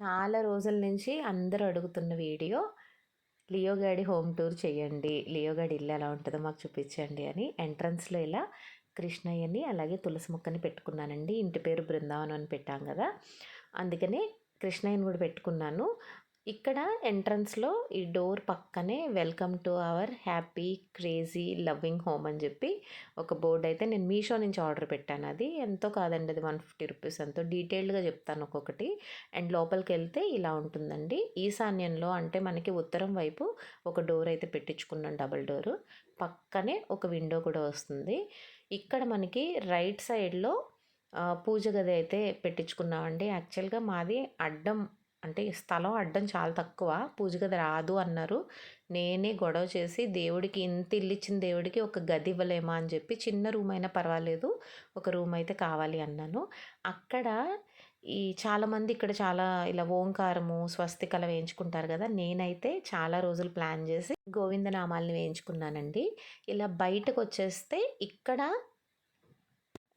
చాలా రోజుల నుంచి అందరూ అడుగుతున్న వీడియో లియోగాడి హోమ్ టూర్ చేయండి లియోగాడి ఇల్లు ఎలా ఉంటుందో మాకు చూపించండి అని ఎంట్రన్స్లో ఇలా కృష్ణయ్యని అలాగే తులసి మొక్కని పెట్టుకున్నానండి. ఇంటి పేరు బృందావనం అని పెట్టాం కదా. అందుకనే కృష్ణయ్యని కూడా పెట్టుకున్నాను. ఇక్కడ ఎంట్రన్స్లో ఈ డోర్ పక్కనే welcome to our happy crazy loving home అని చెప్పి ఒక బోర్డు అయితే నేను మీషో నుంచి ఆర్డర్ పెట్టాను. అది ఎంతో కాదండి అది వన్ ఫిఫ్టీ రూపీస్ ఎంతో డీటెయిల్డ్గా చెప్తాను ఒక్కొక్కటి. అండ్ లోపలికి వెళ్తే ఇలా ఉంటుందండి. ఈశాన్యంలో అంటే మనకి ఉత్తరం వైపు ఒక డోర్ అయితే పెట్టించుకున్నాను డబల్ డోరు. పక్కనే ఒక విండో కూడా వస్తుంది. ఇక్కడ మనకి రైట్ సైడ్లో పూజ గది అయితే పెట్టించుకున్నామండి. యాక్చువల్గా మాది అడ్డం అంటే స్థలం అడ్డం చాలా తక్కువ. పూజ గది రాదు అన్నారు. నేనే గొడవ చేసి దేవుడికి ఇంత ఇల్లు ఇచ్చిన దేవుడికి ఒక గది ఇవ్వలేమా అని చెప్పి చిన్న రూమ్ అయినా పర్వాలేదు ఒక రూమ్ అయితే కావాలి అన్నాను. అక్కడ ఈ చాలామంది ఇక్కడ చాలా ఇలా ఓంకారము స్వస్తికల వేయించుకుంటారు కదా నేనైతే చాలా రోజులు ప్లాన్ చేసి గోవిందనామాల్ని వేయించుకున్నానండి. ఇలా బయటకు వచ్చేస్తే ఇక్కడ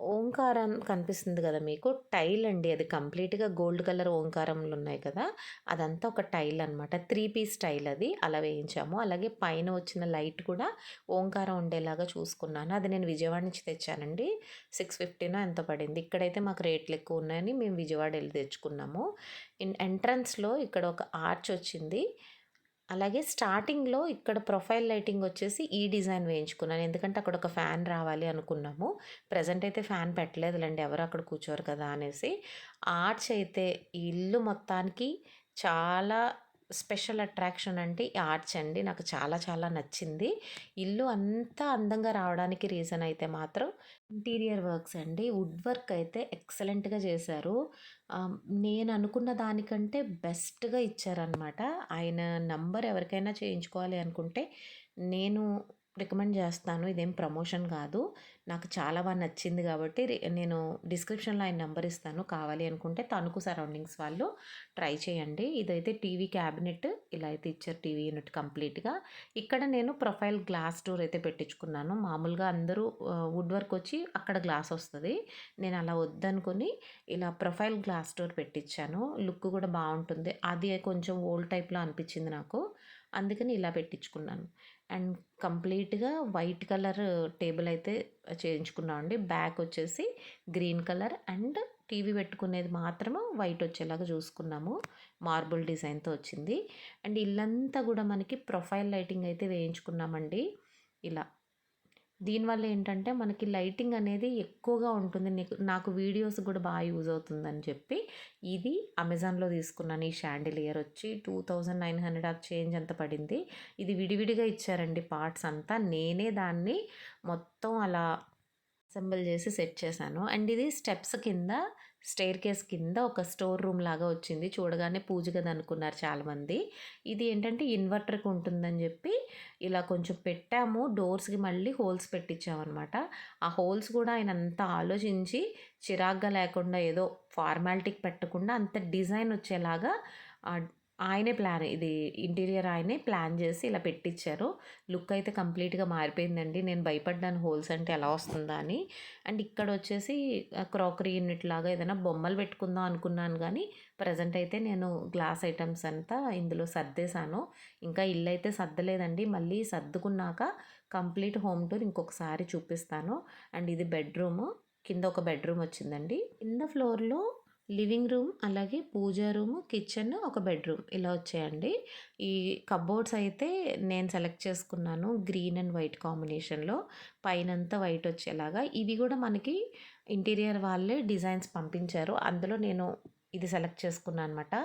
ఓంకారం కనిపిస్తుంది కదా మీకు? టైల్ అండి అది కంప్లీట్గా గోల్డ్ కలర్ ఓంకారంలు ఉన్నాయి కదా? అదంతా ఒక టైల్ అనమాట త్రీ పీస్ టైల్ అది. అలా వేయించాము. అలాగే పైన వచ్చిన లైట్ కూడా ఓంకారం ఉండేలాగా చూసుకున్నాను. అది నేను విజయవాడ నుంచి తెచ్చానండి. సిక్స్ ఫిఫ్టీనో ఎంత పడింది. ఇక్కడైతే మాకు రేట్లు ఎక్కువ ఉన్నాయని మేము విజయవాడ వెళ్ళి తెచ్చుకున్నాము. ఇన్ ఎంట్రన్స్లో ఇక్కడ ఒక ఆర్చ్ వచ్చింది. అలాగే స్టార్టింగ్లో ఇక్కడ ప్రొఫైల్ లైటింగ్ వచ్చేసి ఈ డిజైన్ వేయించుకున్నాను. ఎందుకంటే అక్కడ ఒక ఫ్యాన్ రావాలి అనుకున్నాము. ప్రజెంట్ అయితే ఫ్యాన్ పెట్టలేదులేండి. ఎవరు అక్కడ కూర్చోరు కదా అనేసి. ఆర్చ్ అయితే ఇల్లు మొత్తానికి చాలా స్పెషల్ అట్రాక్షన్ అంటే ఈ ఆర్చ్ అండి. నాకు చాలా చాలా నచ్చింది. ఇల్లు అంతా అందంగా రావడానికి రీజన్ అయితే మాత్రం ఇంటీరియర్ వర్క్స్ అండి. వుడ్ వర్క్ అయితే ఎక్సలెంట్గా చేశారు. నేను అనుకున్న దానికంటే బెస్ట్గా ఇచ్చారనమాట ఆయన నంబర్ ఎవరికైనా చేయించుకోవాలి అనుకుంటే నేను రికమెండ్ చేస్తాను. ఇదేం ప్రమోషన్ కాదు. నాకు చాలా బాగా నచ్చింది కాబట్టి నేను డిస్క్రిప్షన్లో ఆయన నెంబర్ ఇస్తాను. కావాలి అనుకుంటే తణుకు సరౌండింగ్స్ వాళ్ళు ట్రై చేయండి. ఇదైతే టీవీ క్యాబినెట్ ఇలా అయితే ఇచ్చారు టీవీ యూనిట్ కంప్లీట్గా. ఇక్కడ నేను ప్రొఫైల్ గ్లాస్ డోర్ అయితే పెట్టించుకున్నాను. మామూలుగా అందరూ వుడ్ వర్క్ వచ్చి అక్కడ గ్లాస్ వస్తుంది. నేను అలా వద్దనుకొని ఇలా ప్రొఫైల్ గ్లాస్ డోర్ పెట్టించాను లుక్ కూడా బాగుంటుంది. అది కొంచెం ఓల్డ్ టైప్లో అనిపించింది నాకు. అందుకని ఇలా పెట్టించుకున్నాను. అండ్ కంప్లీట్గా వైట్ కలర్ టేబుల్ అయితే చేయించుకున్నామండి. బ్యాక్ వచ్చేసి గ్రీన్ కలర్ అండ్ టీవీ పెట్టుకునేది మాత్రము వైట్ వచ్చేలాగా చూసుకున్నాము. మార్బుల్ డిజైన్తో వచ్చింది. అండ్ ఇల్లంతా కూడా మనకి ప్రొఫైల్ లైటింగ్ అయితే వేయించుకున్నామండి. ఇలా. దీనివల్ల ఏంటంటే మనకి లైటింగ్ అనేది ఎక్కువగా ఉంటుంది. నీకు నాకు వీడియోస్ కూడా బాగా యూజ్ అవుతుందని చెప్పి ఇది అమెజాన్లో తీసుకున్నాను ఈ షాండిలియర్ వచ్చి two thousand nine hundred of change అంత పడింది? ఇది విడివిడిగా ఇచ్చారండి పార్ట్స్ అంతా. నేనే దాన్ని మొత్తం అలా అసెంబుల్ చేసి సెట్ చేశాను. అండ్ ఇది స్టెప్స్ కింద స్టేర్ కేస్ కింద ఒక స్టోర్ రూమ్ లాగా వచ్చింది. చూడగానే పూజ కదా అనుకున్నారు చాలామంది. ఇది ఏంటంటే ఇన్వర్టర్కి ఉంటుందని చెప్పి ఇలా కొంచెం పెట్టాము. డోర్స్కి మళ్ళీ హోల్స్ పెట్టించామన్నమాట ఆ హోల్స్ కూడా ఆయన అంత ఆలోచించి చిరాగ్గా లేకుండా ఏదో ఫార్మాలిటీకి పెట్టకుండా అంత డిజైన్ వచ్చేలాగా ఆయనే ప్లాన్ ఇది ఇంటీరియర్ ఆయనే ప్లాన్ చేసి ఇలా పెట్టించారు లుక్ అయితే కంప్లీట్గా మారిపోయిందండి. నేను భయపడ్డాను హోల్స్ అంటే ఎలా వస్తుందా అని. అండ్ ఇక్కడ వచ్చేసి క్రాకరీ యూనిట్ లాగా ఏదైనా బొమ్మలు పెట్టుకుందాం అనుకున్నాను కానీ ప్రజెంట్ అయితే నేను గ్లాస్ ఐటమ్స్ అంతా ఇందులో సర్దేశాను. ఇంకా ఇల్లు అయితే సర్దలేదండి. మళ్ళీ సర్దుకున్నాక కంప్లీట్ హోమ్ టూర్ ఇంకొకసారి చూపిస్తాను. అండ్ ఇది బెడ్రూమ్. కింద ఒక బెడ్రూమ్ వచ్చిందండి. కింద ఫ్లోర్లో లివింగ్ రూమ్ అలాగే పూజా రూమ్ కిచెన్ ఒక బెడ్రూమ్ ఇలా వచ్చాయండి. ఈ కబోర్డ్స్ అయితే నేను సెలెక్ట్ చేసుకున్నాను గ్రీన్ అండ్ వైట్ కాంబినేషన్లో. పైనంతా వైట్ వచ్చేలాగా. ఇవి కూడా మనకి ఇంటీరియర్ వాళ్ళే డిజైన్స్ పంపించారు. అందులో నేను ఇది సెలెక్ట్ చేసుకున్నాను అనమాట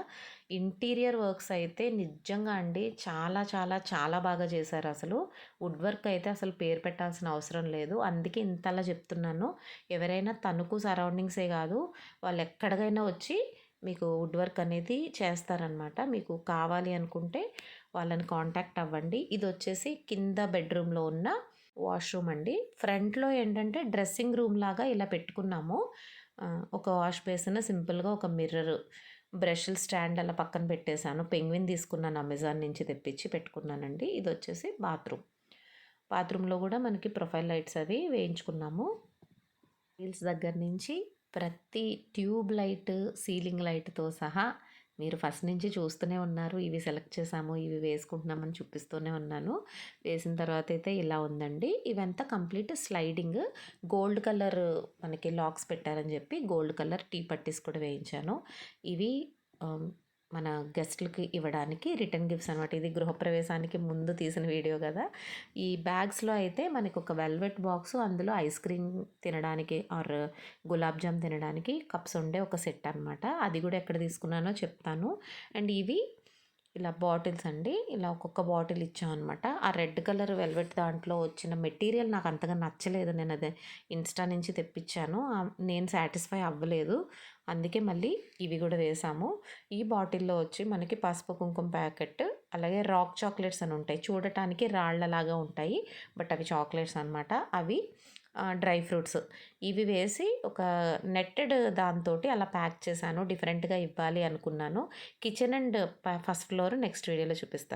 ఇంటీరియర్ వర్క్స్ అయితే నిజంగా అండి చాలా చాలా చాలా బాగా చేశారు అసలు. వుడ్ వర్క్ అయితే అసలు పేరు పెట్టాల్సిన అవసరం లేదు. అందుకే ఇంతలా చెప్తున్నాను. ఎవరైనా తణుకు సరౌండింగ్సే కాదు వాళ్ళు ఎక్కడికైనా వచ్చి మీకు వుడ్ వర్క్ అనేది చేస్తారనమాట మీకు కావాలి అనుకుంటే వాళ్ళని కాంటాక్ట్ అవ్వండి. ఇది వచ్చేసి కింద బెడ్రూమ్లో ఉన్న వాష్రూమ్ అండి. ఫ్రంట్లో ఏంటంటే డ్రెస్సింగ్ రూమ్ లాగా ఇలా పెట్టుకున్నాము. ఒక వాష్ బేసిన్ సింపుల్గా ఒక మిర్రర్ బ్రష్ల స్టాండ్ అలా పక్కన పెట్టేశాను. పెంగ్విన్ తీసుకున్నాను అమెజాన్ నుంచి తెప్పించి పెట్టుకున్నానండి. ఇది వచ్చేసి బాత్రూమ్. బాత్రూంలో కూడా మనకి ప్రొఫైల్ లైట్స్ అవి వేయించుకున్నాము. రీల్స్ దగ్గర నుంచి ప్రతి ట్యూబ్ లైట్ సీలింగ్ లైట్తో సహా మీరు ఫస్ట్ నుంచి చూస్తూనే ఉన్నారు. ఇవి సెలెక్ట్ చేసాము ఇవి వేసుకుంటున్నామని చూపిస్తూనే ఉన్నాను. వేసిన తర్వాత అయితే ఇలా ఉందండి. ఇవంతా కంప్లీట్ స్లైడింగ్. గోల్డ్ కలర్ మనకి లాక్స్ పెట్టారని చెప్పి గోల్డ్ కలర్ టీ పట్టీస్ కూడా వేయించాను. ఇవి మన గెస్ట్లకి ఇవ్వడానికి రిటర్న్ గిఫ్ట్స్ అనమాట ఇది గృహప్రవేశానికి ముందు తీసిన వీడియో కదా. ఈ బ్యాగ్స్లో అయితే మనకి ఒక వెల్వెట్ బాక్స్ అందులో ఐస్ క్రీమ్ తినడానికి ఆర్ గులాబ్ జామ్ తినడానికి కప్స్ ఉండే ఒక సెట్ అనమాట అది కూడా ఎక్కడ తీసుకున్నానో చెప్తాను. అండ్ ఇవి ఇలా బాటిల్స్ అండి. ఇలా ఒక్కొక్క బాటిల్ ఇచ్చాం అనమాట ఆ రెడ్ కలర్ వెల్వెట్ దాంట్లో వచ్చిన మెటీరియల్ నాకు అంతగా నచ్చలేదు. నేను అదే ఇన్స్టా నుంచి తెప్పించాను. నేను సాటిస్ఫై అవ్వలేదు. అందుకే మళ్ళీ ఇవి కూడా వేసాము. ఈ బాటిల్లో వచ్చి మనకి పసుపు కుంకుమ ప్యాకెట్ అలాగే రాక్ చాక్లెట్స్ అని ఉంటాయి. చూడటానికి రాళ్ళలాగా ఉంటాయి. బట్ అవి చాక్లెట్స్ అనమాట అవి డ్రై ఫ్రూట్స్. ఇవి వేసి ఒక నెట్టెడ్ దాంతో అలా ప్యాక్ చేశాను. డిఫరెంట్గా ఇవ్వాలి అనుకున్నాను. Kitchen and first floor next వీడియోలో చూపిస్తాను